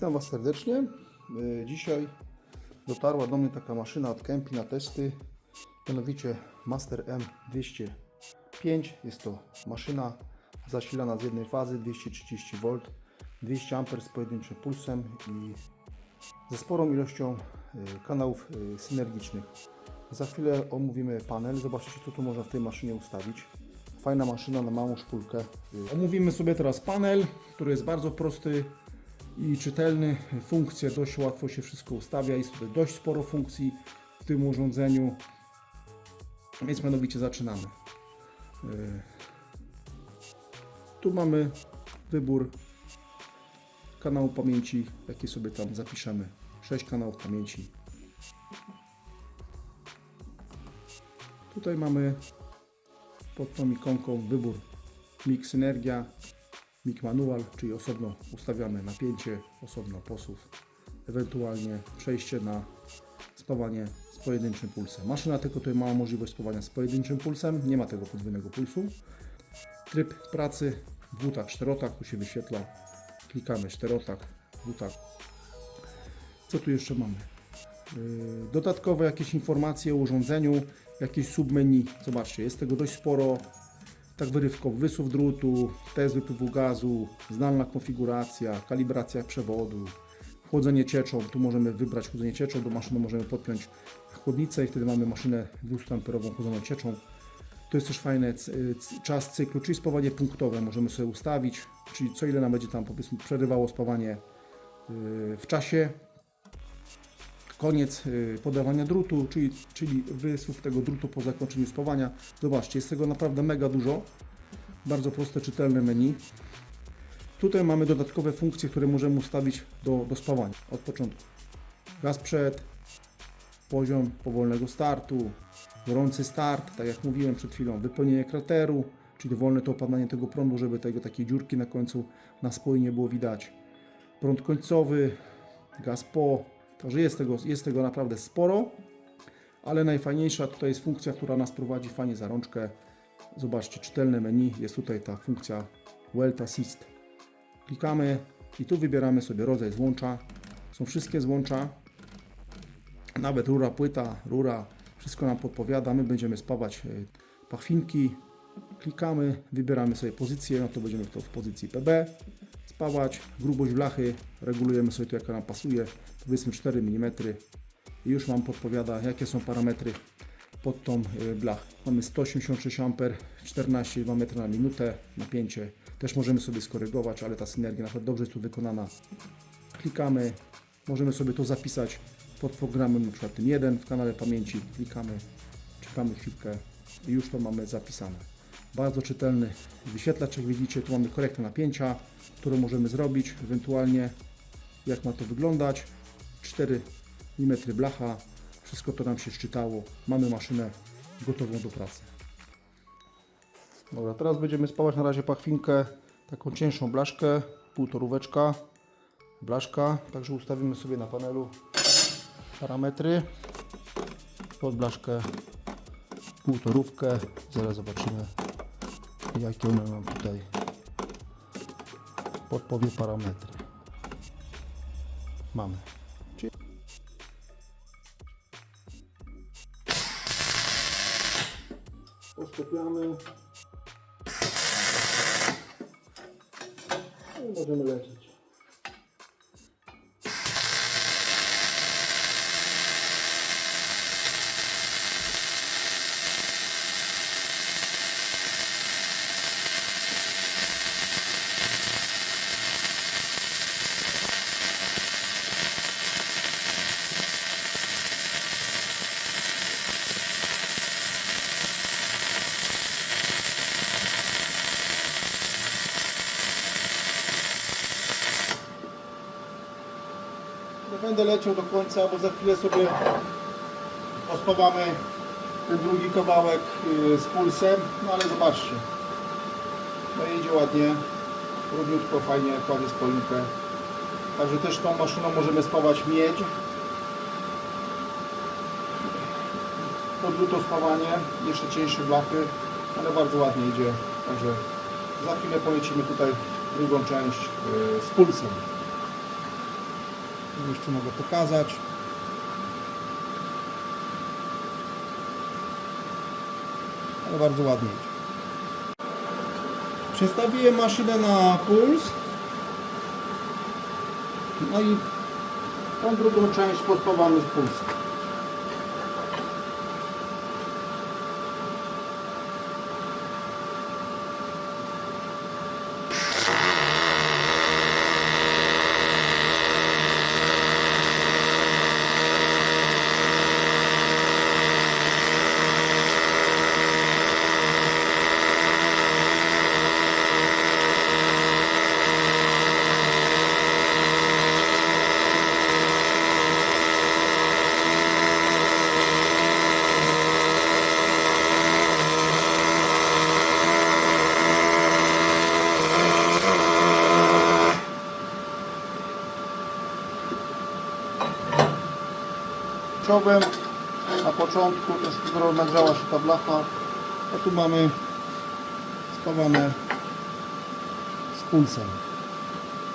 Witam Was serdecznie. E, Dzisiaj dotarła do mnie taka maszyna od Kempi na testy, mianowicie Master M205. Jest to maszyna zasilana z jednej fazy 230 V, 200 A z pojedynczym pulsem i ze sporą ilością e, kanałów e, synergicznych. Za chwilę omówimy panel. Zobaczycie, co tu można w tej maszynie ustawić. Fajna maszyna na małą szpulkę. Omówimy sobie teraz panel, który jest bardzo prosty i czytelny. Funkcje dość łatwo się wszystko ustawia. Jest tutaj dość sporo funkcji w tym urządzeniu. Więc mianowicie zaczynamy. E, Tu mamy wybór kanału pamięci, jaki sobie tam zapiszemy. 6 kanałów pamięci. Tutaj mamy pod tą ikonką wybór Mix Synergia, Mix Manual, czyli osobno ustawiamy napięcie, osobno posuw, ewentualnie przejście na spawanie z pojedynczym pulsem. Maszyna tylko tutaj ma możliwość spawania z pojedynczym pulsem, nie ma tego podwójnego pulsu. Tryb pracy dwutak, czterotak, tu się wyświetla. Klikamy czterotak, dwutak. Co tu jeszcze mamy? Yy, Dodatkowe jakieś informacje o urządzeniu, jakieś submenu. Zobaczcie, jest tego dość sporo. Tak wyrywkowo, wysuw drutu, test wypływu gazu, zdalna konfiguracja, kalibracja przewodu, chłodzenie cieczą. Tu możemy wybrać chłodzenie cieczą, do maszyny możemy podpiąć chłodnicę i wtedy mamy maszynę 200 amperową chłodzoną cieczą. To jest też c- czas cyklu, czyli spawanie punktowe możemy sobie ustawić, czyli co ile nam będzie tam powiedzmy przerywało spawanie yy, w czasie. Koniec yy, podawania drutu, czyli, czyli wysuw tego drutu po zakończeniu spawania. Zobaczcie, jest tego naprawdę mega dużo. Bardzo proste, czytelne menu. Tutaj mamy dodatkowe funkcje, które możemy ustawić do, do spawania od początku. Gaz przed, poziom powolnego startu, gorący start, tak jak mówiłem przed chwilą, wypełnienie krateru, czyli wolne to opadanie tego prądu, żeby tego takiej dziurki na końcu na spoi nie było widać. Prąd końcowy, gaz po, także jest tego, jest tego naprawdę sporo, ale najfajniejsza tutaj jest funkcja, która nas prowadzi fajnie za rączkę. Zobaczcie, czytelne menu, jest tutaj ta funkcja Welt Assist. Klikamy i tu wybieramy sobie rodzaj złącza. Są wszystkie złącza, nawet rura, płyta, rura, wszystko nam podpowiada. My będziemy spawać e, pachwinki. Klikamy, wybieramy sobie pozycję, no to będziemy to w pozycji PB spawać. Grubość blachy regulujemy sobie tu jaka nam pasuje, powiedzmy 4 mm. I już Wam podpowiada jakie są parametry pod tą e, blachę. Mamy 186 A, 14,2 m na minutę, napięcie. Też możemy sobie skorygować, ale ta synergia naprawdę dobrze jest tu wykonana. Klikamy, możemy sobie to zapisać pod programem przykład tym 1 w kanale pamięci. Klikamy, czekamy chwilkę i już to mamy zapisane. Bardzo czytelny wyświetlacz, jak widzicie, tu mamy korektę napięcia, którą możemy zrobić, ewentualnie jak ma to wyglądać. 4 mm blacha, wszystko to nam się szczytało. Mamy maszynę gotową do pracy. Dobra, teraz będziemy spawać na razie pachwinkę, taką cięższą blaszkę, półtoróweczka, blaszka, także ustawimy sobie na panelu parametry pod blaszkę półtorówkę, zaraz zobaczymy jakie one nam tutaj podpowie parametry. Mamy. Będę leciał do końca, bo za chwilę sobie ospawamy ten drugi kawałek y, z pulsem, no ale zobaczcie. No jedzie ładnie, równiutko, fajnie, kładzie spoinkę. Także też tą maszyną możemy spawać miedź. Podluto spawanie, jeszcze cieńsze blachy, ale bardzo ładnie idzie. Także za chwilę polecimy tutaj drugą część y, z pulsem. Jeszcze mogę pokazać. Ale bardzo ładnie. Przestawiłem maszynę na puls. No i tą drugą część podpawamy z pulsem. Na początku, skoro nagrzała się ta blacha, a tu mamy spawane z pulsem.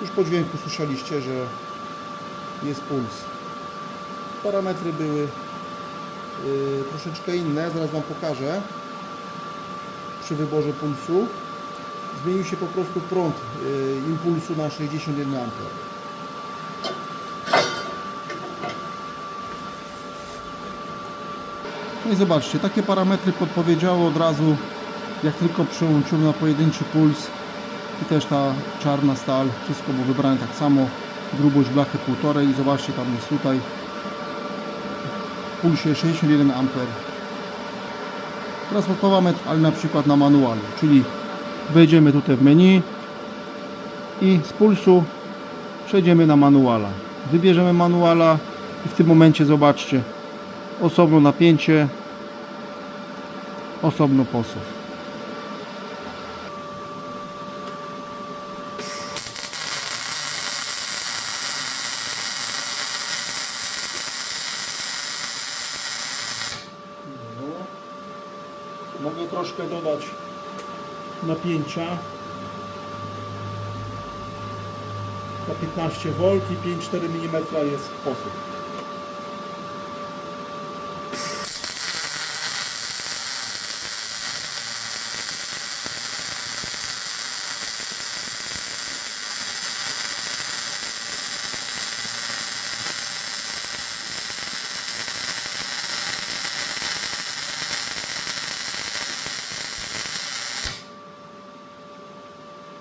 Już po dźwięku słyszeliście, że jest puls. Parametry były yy, troszeczkę inne, zaraz Wam pokażę przy wyborze pulsu. Zmienił się po prostu prąd yy, impulsu na 61 A. No i zobaczcie, takie parametry podpowiedziało od razu, jak tylko przełączyłem na pojedynczy puls i też ta czarna stal, wszystko było wybrane tak samo, grubość blachy 1,5 i zobaczcie, tam jest tutaj pulsie 61 A. Teraz podpawamy, ale na przykład na manualu, czyli wejdziemy tutaj w menu i z pulsu przejdziemy na manuala. Wybierzemy manuala i w tym momencie zobaczcie, osobno napięcie, osobno posuw. Mogę troszkę dodać napięcia na 15 V i 5,4 mm jest posuw.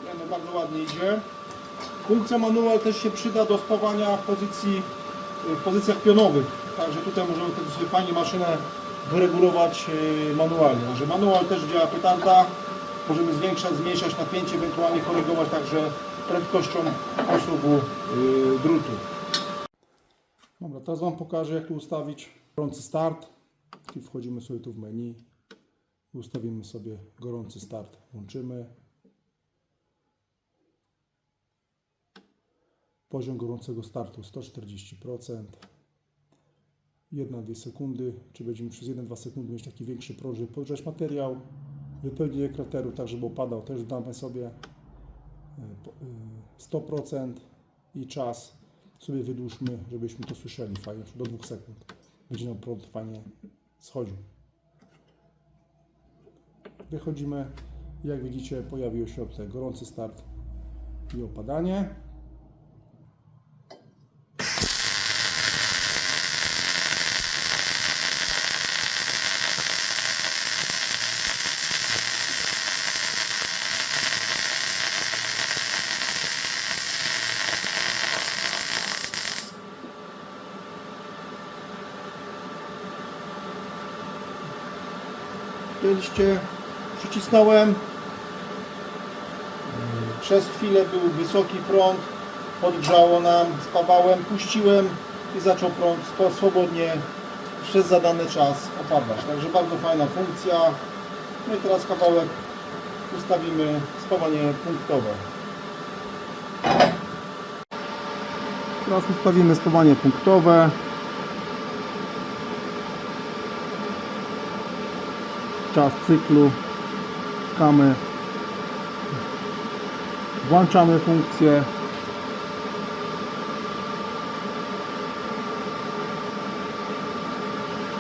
Nie, no Funkcja manual też się przyda do spawania w pozycji, w pozycjach pionowych. Także tutaj możemy sobie fajnie maszynę wyregulować yy, manualnie. Także manual też działa petarda. Możemy zwiększać, zmniejszać napięcie, ewentualnie korygować także prędkością posuwu yy, drutu. Dobra, teraz Wam pokażę jak tu ustawić gorący start. I wchodzimy sobie tu w menu. Ustawimy sobie gorący start. Włączymy. Poziom gorącego startu 140%. 1-2 sekundy, czy będziemy przez 1-2 sekundy mieć taki większy prąd, żeby podgrzać materiał, wypełnienie krateru, tak żeby opadał, też damy sobie e, po- e, 100% i czas sobie wydłużmy, żebyśmy to słyszeli fajnie, do 2 sekund. Będzie nam prąd fajnie schodził. Wychodzimy, jak widzicie pojawił się tutaj gorący start i opadanie. Widzieliście, przycisnąłem. Przez chwilę był wysoki prąd, podgrzało nam, spawałem, puściłem i zaczął prąd swobodnie przez zadany czas opadać. Także bardzo fajna funkcja. No i teraz kawałek ustawimy spawanie punktowe. Teraz ustawimy spawanie punktowe. czas cyklu kamy. Włączamy funkcję.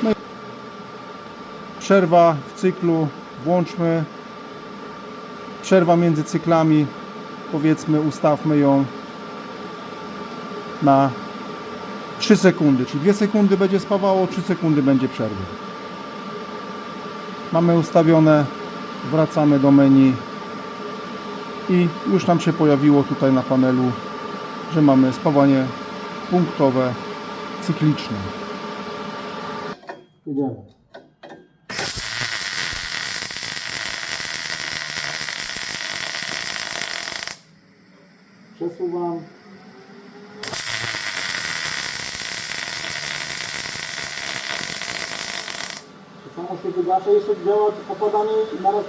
No przerwa w cyklu. Włączmy. Przerwa między cyklami. Powiedzmy ustawmy ją na 3 sekundy, czyli 2 sekundy będzie spawało, 3 sekundy będzie przerwy. Mamy ustawione, wracamy do menu i już nam się pojawiło tutaj na panelu, że mamy spawanie punktowe, cykliczne. Jedziemy. Przesuwam. Wygasza, jeszcze działa i naraz...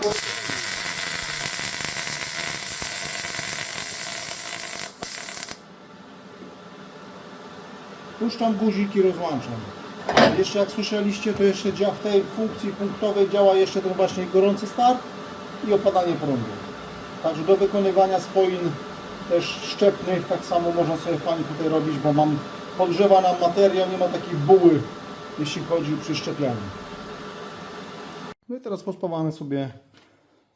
Puszczam guzik i rozłączam. Jeszcze jak słyszeliście, to jeszcze dzia- w tej funkcji punktowej działa jeszcze ten właśnie gorący start i opadanie prądu. Także do wykonywania spoin też szczepnych tak samo można sobie fajnie tutaj robić, bo mam podgrzewa nam materiał, nie ma takiej buły, jeśli chodzi przy szczepianiu. No i teraz pospawamy sobie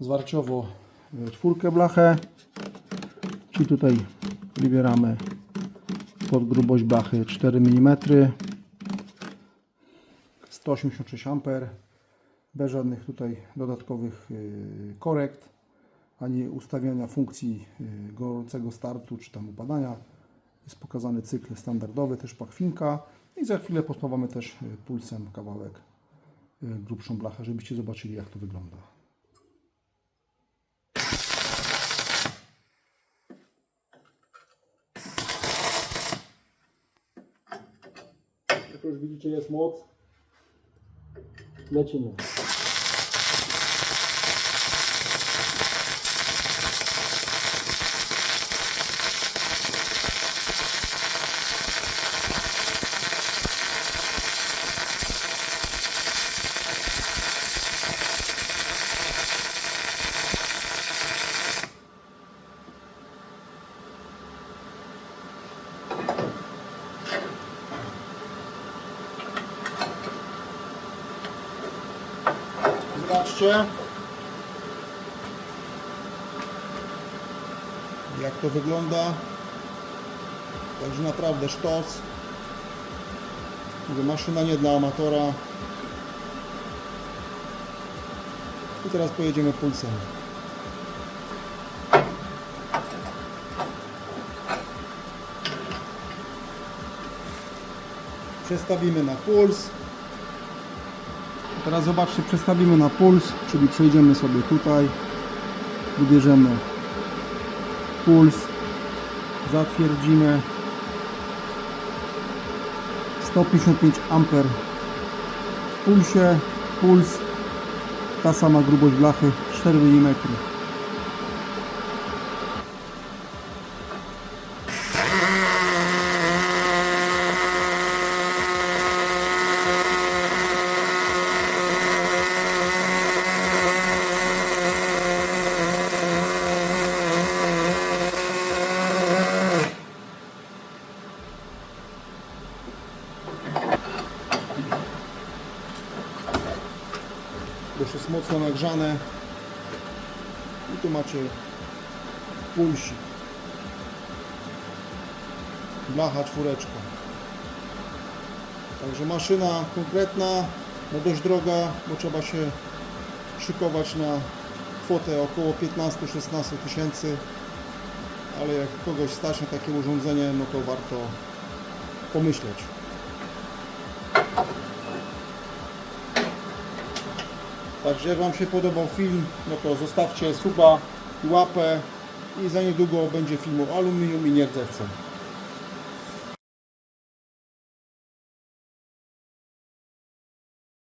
zwarciowo y, czwórkę blachę, czyli tutaj wybieramy pod grubość blachy 4 mm 186 A bez żadnych tutaj dodatkowych y, korekt ani ustawiania funkcji y, gorącego startu czy tam upadania. Jest pokazany cykl standardowy, też pachwinka. I za chwilę pospawamy też pulsem kawałek grubszą blachę, żebyście zobaczyli jak to wygląda. Jak już widzicie jest moc, lecimy. Jak to wygląda. Także naprawdę sztos. Mówię, Maszyna nie dla amatora. I teraz pojedziemy pulsem. Przestawimy na puls. Teraz zobaczcie, przestawimy na puls, czyli przejdziemy sobie tutaj, wybierzemy puls, zatwierdzimy. 155 A w pulsie, puls, ta sama grubość blachy 4 mm. Już mocno nagrzane. I tu macie pulsik. Blacha czwóreczka. Także maszyna konkretna, no dość droga, bo trzeba się szykować na kwotę około 15-16 tysięcy. Ale jak kogoś stać na takie urządzenie, no to warto pomyśleć. Także jak Wam się podobał film, no to zostawcie suba łapę i za niedługo będzie film o aluminium i nierdzewce.